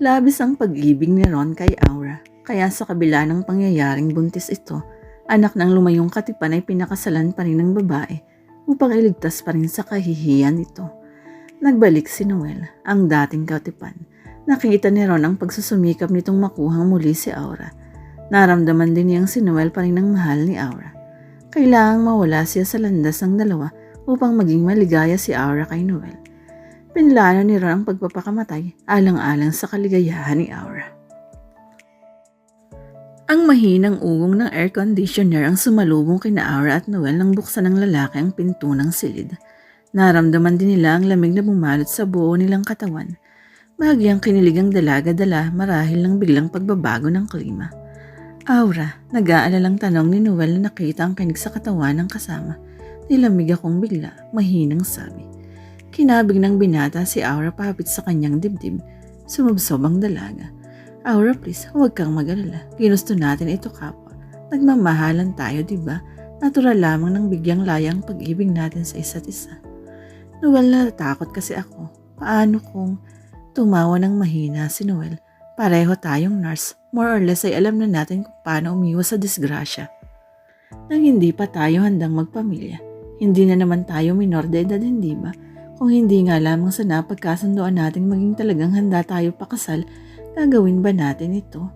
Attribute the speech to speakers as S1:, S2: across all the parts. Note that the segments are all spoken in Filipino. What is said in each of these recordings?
S1: Labis ang pag-ibig ni Ron kay Aura, kaya sa kabila ng pangyayaring buntis ito, anak ng lumayong katipan ay pinakasalan pa rin ng babae upang iligtas pa rin sa kahihiyan nito. Nagbalik si Noel, ang dating katipan. Nakita ni Ron ang pagsusumikap nitong makuhang muli si Aura. Naramdaman din niyang si Noel pa rin ang mahal ni Aura. Kailangang mawala siya sa landas ng dalawa upang maging maligaya si Aura kay Noel. Pinlano ni Ron ang pagpapakamatay alang-alang sa kaligayahan ni Aura. Ang mahinang ugong ng air conditioner ang sumalubong kina Aura at Noel nang buksan ng lalaki ang pinto ng silid. Naramdaman din nila ang lamig na bumalot sa buo nilang katawan. Bahagyang kinilig ang dalaga-dala marahil ng biglang pagbabago ng klima. Aura, nag-aalalang tanong ni Noel na nakita ang kinig sa katawan ng kasama. Nilamig akong bigla, mahinang sabi. Kinabig ng binata si Aura papit sa kanyang dibdib. Sumubsob ang dalaga. Aura please, huwag kang mag-alala. Ginusto natin ito kapwa. Nagmamahalan tayo, di ba? Natural lamang ng bigyang layang pag-ibig natin sa isa't isa. Noel, natatakot kasi ako. Paano kung tumawa ng mahina si Noel? Pareho tayong nurse. More or less ay alam na natin kung paano umiwas sa disgrasya. Nang hindi pa tayo handang magpamilya, hindi na naman tayo minor de edad, hindi ba? Kung hindi nga lamang sa napagkasundoan nating maging talagang handa tayo pakasal, gagawin ba natin ito?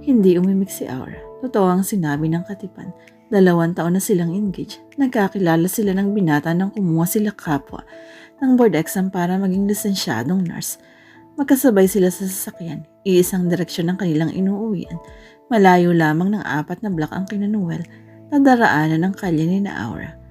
S1: Hindi umimik si Aura. Totoo ang sinabi ng katipan. Dalawang taon na silang engaged. Nagkakilala sila ng binata nang kumuha sila kapwa ng board exam para maging lisensyadong nurse. Magkasabay sila sa sasakyan. Iisang direksyon ng kanilang inuuwian. Malayo lamang ng apat na block ang kinanuel na daraanan ng kalye ni na Aura.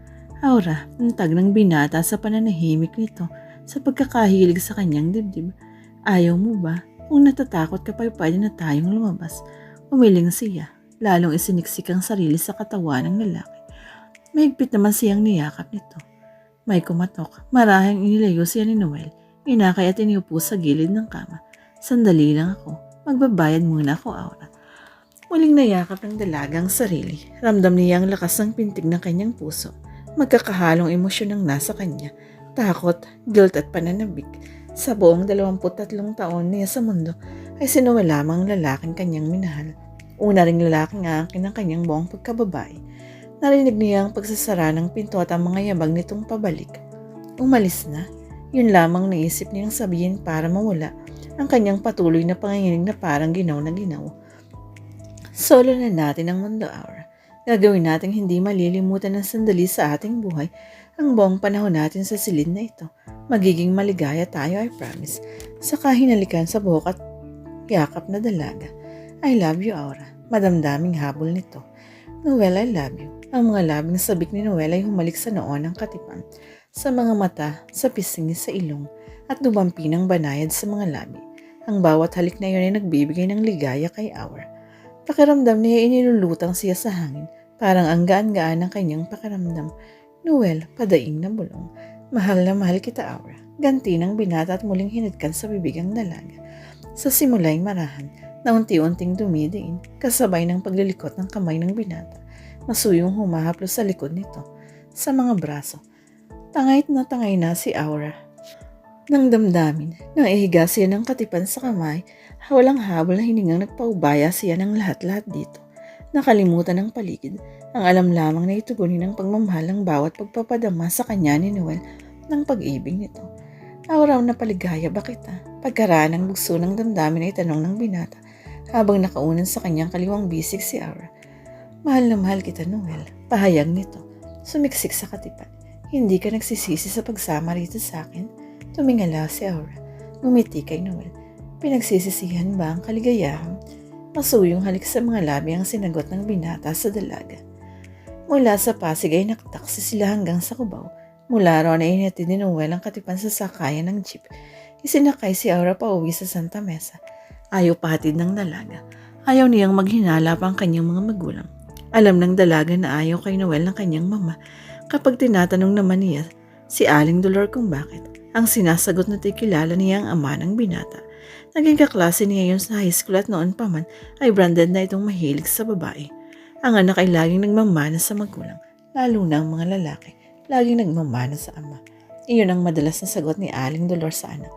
S1: Aura, tag ng binata sa pananahimik nito sa pagkakahilig sa kanyang dibdib. Ayaw mo ba? Kung natatakot ka pa, pwede na tayong lumabas. Umiling siya, lalong isiniksik ang sarili sa katawan ng lalaki. Mahigpit naman siyang niyakap nito. May kumatok, marahang inilayo siya ni Noel. Inakay at iniupo sa gilid ng kama. Sandali lang ako. Magbabayad muna ako, Aura. Muling nayakap ng dalagang sarili. Ramdam niya ang lakas ng pintig ng kanyang puso. Magkakahalong emosyon ang nasa kanya. Takot, guilt at pananabik. Sa buong 23 taon niya sa mundo ay sinuwa lamang ang lalaking kanyang minahal. Una ring lalaking aangkin ng kanyang buong pagkababae. Narinig niya ang pagsasara ng pinto at ang mga yabag nitong pabalik. Umalis na. Yun lamang naisip niyang sabihin para mawala ang kanyang patuloy na panginginig na parang ginaw na ginaw. Solo na natin ang mundo, Aura. Gagawin natin hindi malilimutan ng sandali sa ating buhay ang buong panahon natin sa silid na ito. Magiging maligaya tayo, I promise. Saka hinalikan sa buhok at yakap na dalaga. I love you, Aura. Madamdaming habol nito. Noel, I love you. Ang mga labing sabik ni Noel ay humalik sa noon ng katipan, sa mga mata, sa pisngi, sa ilong, at dumampi ng banayad sa mga labi. Ang bawat halik na iyon ay nagbibigay ng ligaya kay Aura. Pakiramdam niya inilulutang siya sa hangin, parang ang gaan-gaan ng kanyang pakiramdam. Noel, padaing na bulong. Mahal na mahal kita, Aura. Ganti ng binata at muling hinidkan sa bibigang dalaga. Sa simula'y marahan, na unti-unting dumidiin, kasabay ng paglilikot ng kamay ng binata. Masuyong humahaplo sa likod nito, sa mga braso. Tangay't na tangay na si Aura. Nang damdamin, nang ihiga siya ng katipan sa kamay, walang habol na hiningang nagpaubaya siya ng lahat-lahat dito. Nakalimutan ng paligid, ang alam lamang na itugunin ng pagmamahal ng bawat pagpapadama sa kanya ni Noel ng pag-ibig nito. Auraw na paligaya ba kita? Pagkaraan ng bugso ng damdamin ay tanong ng binata habang nakaunan sa kanyang kaliwang bisig si Aura. Mahal na mahal kita, Noel. Pahayag nito. Sumiksik sa katipan. Hindi ka nagsisisi sa pagsama rito sa akin? Tumingala si Aura. Ngumiti kay Noel. Pinagsisisihan ba ang kaligayahan? Masuyong halik sa mga labi ang sinagot ng binata sa dalaga. Mula sa Pasig ay nakataksi sila hanggang sa Cubao. Mula ron ay inatid ni Noel ang katipan sa sakayan ng jeep. Isinakay si Aura pa uwi sa Santa Mesa. Ayaw pahatid ng dalaga. Ayaw niyang maghinala pa ang kanyang mga magulang. Alam ng dalaga na ayaw kay Noel ng kanyang mama kapag tinatanong naman niya si Aling Dolor kung bakit. Ang sinasagot na tikilala niya ang ama ng binata. Naging kaklase niya yun sa high school at noon pa man ay branded na itong mahilig sa babae. Ang anak ay laging nagmamana sa magulang, lalo na ang mga lalaki, laging nagmamana sa ama. Iyon ang madalas na sagot ni Aling Dolor sa anak.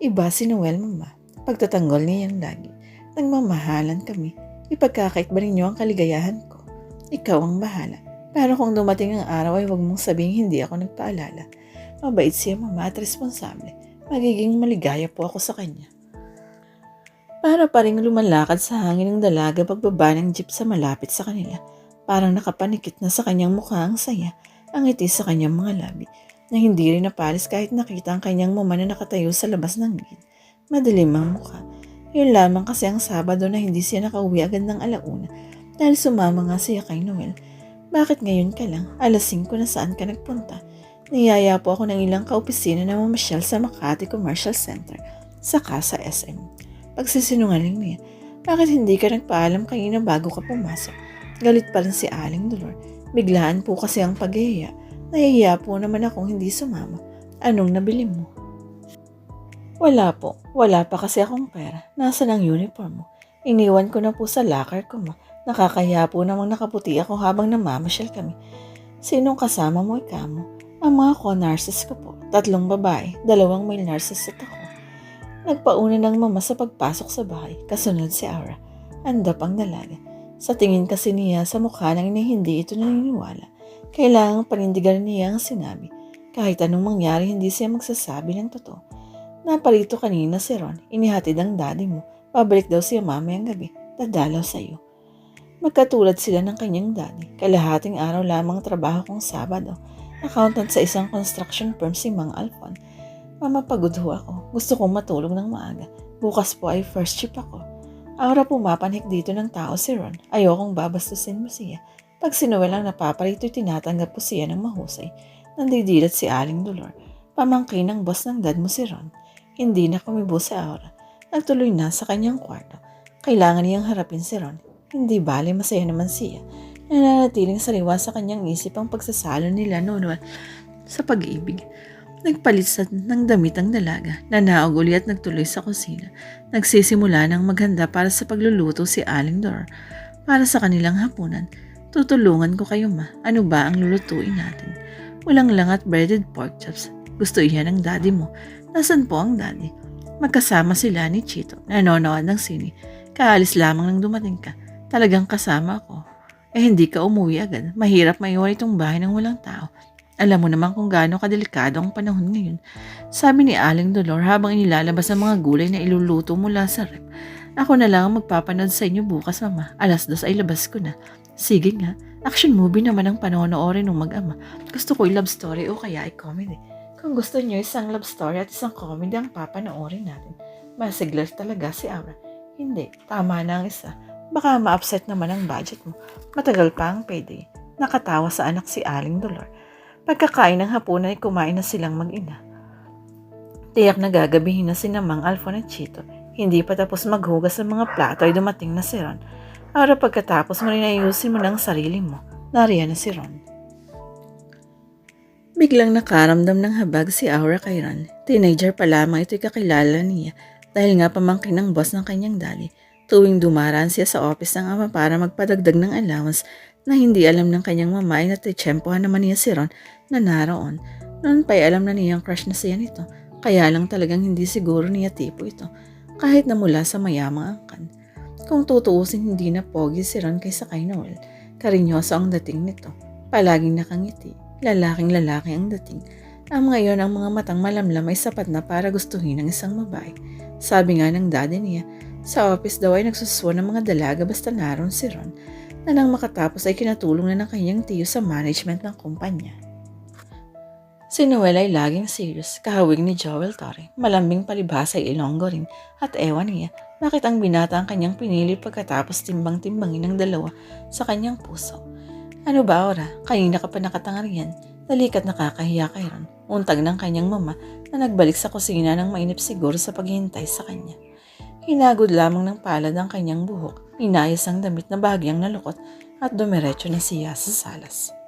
S1: Iba si Noel, mama. Pagtatanggol niyang lagi. Nagmamahalan kami. Ipagkakait ba ninyo ang kaligayahan ko? Ikaw ang bahala. Pero kung dumating ang araw ay huwag mong sabihin hindi ako nagpaalala. Mabait siya mama at responsable. Magiging maligaya po ako sa kanya. Para pa rin lumalakad sa hangin ng dalaga pagbaba ng jeep sa malapit sa kanila. Parang nakapanikit na sa kanyang mukha ang saya, ang ngiti sa kanyang mga labi, na hindi rin napalis kahit nakita ang kanyang mama na nakatayo sa labas ng gate. Madilim ang mukha. Yun lamang kasi ang Sabado na hindi siya nakauwi agad ng alauna dahil sumama nga siya kay Noel. Bakit ngayon ka lang? Alas 5 na saan ka nagpunta? Niyaya po ako ng ilang kaopisina na mamasyal sa Makati Commercial Center, saka sa SM. Pagsisinungaling niya, bakit hindi ka nagpaalam kanina bago ka pumasok? Galit pa rin si Aling Dolor. Biglaan po kasi ang paghihiya. Nahihiya po naman akong hindi sumama. Anong nabili mo? Wala po. Wala pa kasi akong pera. Nasa ng uniform mo? Iniwan ko na po sa locker ko mo. Nakakahiya po namang nakaputi ako habang namamasyal kami. Sinong kasama mo ikaw mo? Ang mga co-nurses ko po. Tatlong babae, dalawang male at ako. Nagpauna ng mama sa pagpasok sa bahay, kasunod si Aura. Andap ang dalaga. Sa tingin kasi niya sa mukha ng ina hindi ito naniniwala. Kailangang panindigan niya ang sinabi. Kahit anong mangyari, hindi siya magsasabi ng totoo. Naparito kanina si Ron. Inihatid ang daddy mo. Pabalik daw siya mamayang gabi. Dadalaw sa iyo. Magkatulad sila ng kanyang daddy. Kalahating araw lamang trabaho kong Sabado. Accountant sa isang construction firm si Mang Alfon. Mama, pagod ho ako. Gusto kong matulog ng maaga. Bukas po ay first shift ako. Aura pumapanik dito ng tao si Ron. Ayokong babastusin mo siya. Pag si Noel ang napaparito, tinatanggap po siya ng mahusay. Nandidilat si Aling Dolor. Pamangkin ng boss ng dad mo si Ron. Hindi na kumibo si Aura. Nagtuloy na sa kanyang kwarto. Kailangan niyang harapin si Ron. Hindi bale, masaya naman siya. Nananatiling sariwa sa kanyang isip ang pagsasalo nila noon sa pag-ibig. Nagpalit sa ng damit ang dalaga, nanaog uli at nagtuloy sa kusina. Nagsisimula ng maghanda para sa pagluluto si Aling Dor. Para sa kanilang hapunan, tutulungan ko kayo ma, ano ba ang lulutuin natin? Walang lang at breaded pork chops. Gusto iyan ng daddy mo. Nasaan po ang daddy? Magkasama sila ni Chito, nanonood ng sine. Kaalis lamang nang dumating ka. Talagang kasama ako. Eh hindi ka umuwi agad. Mahirap maiwan itong bahay ng walang tao. Alam mo naman kung gaano kadelikado ang panahon ngayon. Sabi ni Aling Dolor habang inilalabas ang mga gulay na iluluto mula sa rep. Ako na lang ang magpapanood sa inyo bukas, Mama. Alas dos ay labas ko na. Sige nga, action movie naman ang panonoorin ng mag-ama. Gusto ko love story o kaya ay comedy. Kung gusto niyo isang love story at isang comedy ang papanoorin natin. Masiglar talaga si Aura. Hindi, tama na ang isa. Baka ma-upset naman ang budget mo. Matagal pa ang payday. Nakatawa sa anak si Aling Dolor. Pagkakain ng hapunan ay kumain na silang mag-ina. Tiyak na gagabihin na si Namang Alfon at Chito. Hindi pa tapos maghugas ng mga plato ay dumating na si Ron. Ara pagkatapos mo rin ayusin mo ng sarili mo. Nariyan na si Ron. Biglang nakaramdam ng habag si Aura kay Ron. Teenager pa lamang ito'y kakilala niya dahil nga pamangkin ng boss ng kanyang daddy. Tuwing dumaraan siya sa office ng ama para magpadagdag ng allowance na hindi alam ng kanyang mama ay natitsyempohan naman niya si Ron na naroon. Noon pa'y alam na niyang crush na siya nito. Kaya lang talagang hindi siguro niya tipo ito. Kahit na mula sa mayamang angkan. Kung tutuusin hindi na pogi si Ron kaysa kay Noel. Karinyoso ang dating nito. Palaging nakangiti. Lalaking lalaki ang dating. Ang ngayon ang mga matang malamlam ay sapat na para gustuhin ng isang babae. Sabi nga ng daddy niya, sa office daw ay nagsuswa ng mga dalaga basta naroon si Ron na nang makatapos ay kinatulong na ng kanyang tiyo sa management ng kumpanya. Si Noel ay laging serious, kahawig ni Joel Torre, malambing palibhasa ay Ilonggo rin, at ewan niya bakit ang binata ang kanyang pinili pagkatapos timbang-timbangin ng dalawa sa kanyang puso. Ano ba, Ora? Kanina ka pa nakatangar yan. Dalikat nakakahiya kay Ron. Untag ng kanyang mama na nagbalik sa kusina ng mainip siguro sa paghihintay sa kanya. Hinagod lamang ng palad ang kanyang buhok, inayos ang damit na bahagyang nalukot at dumiretso na siya sa salas.